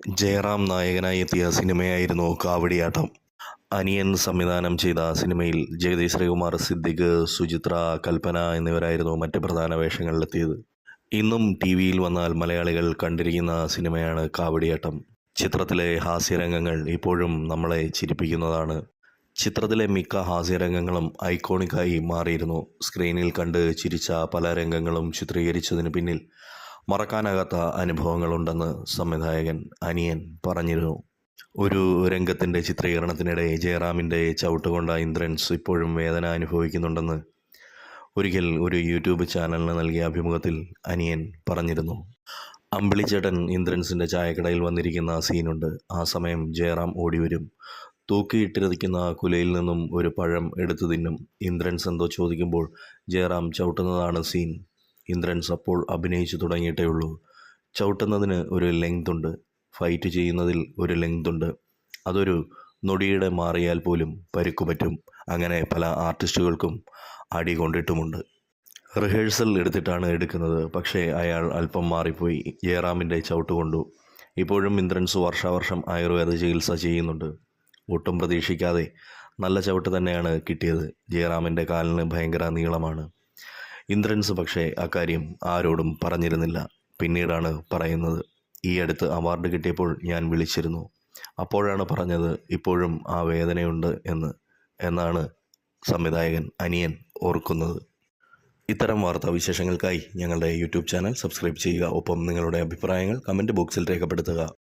ജയറാം നായകനായി എത്തിയ സിനിമയായിരുന്നു കാവടിയാട്ടം. അനിയൻ സംവിധാനം ചെയ്ത സിനിമയിൽ ജഗതി ശ്രീകുമാർ സിദ്ദിഖ് സുചിത്ര കൽപ്പന എന്നിവരായിരുന്നു മറ്റ് പ്രധാന വേഷങ്ങളിലെത്തിയത്. ഇന്നും ടി വിയിൽ വന്നാൽ മലയാളികൾ കണ്ടിരിക്കുന്ന സിനിമയാണ് കാവടിയാട്ടം. ചിത്രത്തിലെ ഹാസ്യരംഗങ്ങൾ ഇപ്പോഴും നമ്മളെ ചിരിപ്പിക്കുന്നതാണ്. ചിത്രത്തിലെ മിക്ക ഹാസ്യരംഗങ്ങളും ഐക്കോണിക്കായി മാറിയിരുന്നു. സ്ക്രീനിൽ കണ്ട് ചിരിച്ച പല രംഗങ്ങളും ചിത്രീകരിച്ചതിന് പിന്നിൽ മറക്കാനാകാത്ത അനുഭവങ്ങളുണ്ടെന്ന് സംവിധായകൻ അനിയൻ പറഞ്ഞിരുന്നു. ഒരു രംഗത്തിന്റെ ചിത്രീകരണത്തിനിടെ ജയറാമിന്റെ ചവിട്ടുകൊണ്ട ഇന്ദ്രൻസ് ഇപ്പോഴും വേദന അനുഭവിക്കുന്നുണ്ടെന്ന് ഒരിക്കൽ ഒരു യൂട്യൂബ് ചാനലിന് നൽകിയ അഭിമുഖത്തിൽ അനിയൻ പറഞ്ഞിരുന്നു. അമ്പിളിച്ചേട്ടൻ ഇന്ദ്രൻസിന്റെ ചായക്കടയിൽ വന്നിരിക്കുന്ന സീനുണ്ട്. ആ സമയം ജയറാം ഓടിവരും. തൂക്കിയിട്ടിരിക്കുന്ന കുലയിൽ നിന്നും ഒരു പഴം എടുത്തു തിന്നും. ഇന്ദ്രൻസ് എന്തോ ചോദിക്കുമ്പോൾ ജയറാം ചവിട്ടുന്നതാണ് സീൻ. ഇന്ദ്രൻസ് അപ്പോൾ അഭിനയിച്ചു തുടങ്ങിയിട്ടേ ഉള്ളൂ. ചവിട്ടുന്നതിന് ഒരു ലെങ്ത് ഉണ്ട്. ഫൈറ്റ് ചെയ്യുന്നതിൽ ഒരു ലെങ്ത് ഉണ്ട്. അതൊരു നൊടിയുടെ മാറിയാൽ പോലും പരുക്കു പറ്റും. അങ്ങനെ പല ആർട്ടിസ്റ്റുകൾക്കും അടി കൊണ്ടിട്ടുമുണ്ട്. റിഹേഴ്സൽ എടുത്തിട്ടാണ് എടുക്കുന്നത്. പക്ഷേ അയാൾ അല്പം മാറിപ്പോയി. ജയറാമിന്റെ ചവിട്ട് കൊണ്ടു. ഇപ്പോഴും ഇന്ദ്രൻസ് വർഷാവർഷം ആയുർവേദ ചികിത്സ ചെയ്യുന്നുണ്ട്. ഒട്ടും പ്രതീക്ഷിക്കാതെ നല്ല ചവിട്ട് തന്നെയാണ് കിട്ടിയത്. ജയറാമിന്റെ കാലിന് ഭയങ്കര നീളമാണ്. ഇന്ദ്രൻസ് പക്ഷേ അക്കാര്യം ആരോടും പറഞ്ഞിരുന്നില്ല. പിന്നീടാണ് പറയുന്നത് ഈ അടുത്ത് അവാർഡ് കിട്ടിയപ്പോൾ ഞാൻ വിളിച്ചിരുന്നു. അപ്പോഴാണ് പറഞ്ഞത് ഇപ്പോഴും ആ വേദനയുണ്ട് എന്ന് എന്നാണ് സംവിധായകൻ അനിയൻ ഓർക്കുന്നത്. ഇത്തരം വാർത്താ വിശേഷങ്ങൾക്കായി ഞങ്ങളുടെ യൂട്യൂബ് ചാനൽ സബ്സ്ക്രൈബ് ചെയ്യുക. ഒപ്പം നിങ്ങളുടെ അഭിപ്രായങ്ങൾ കമന്റ് ബോക്സിൽ രേഖപ്പെടുത്തുക.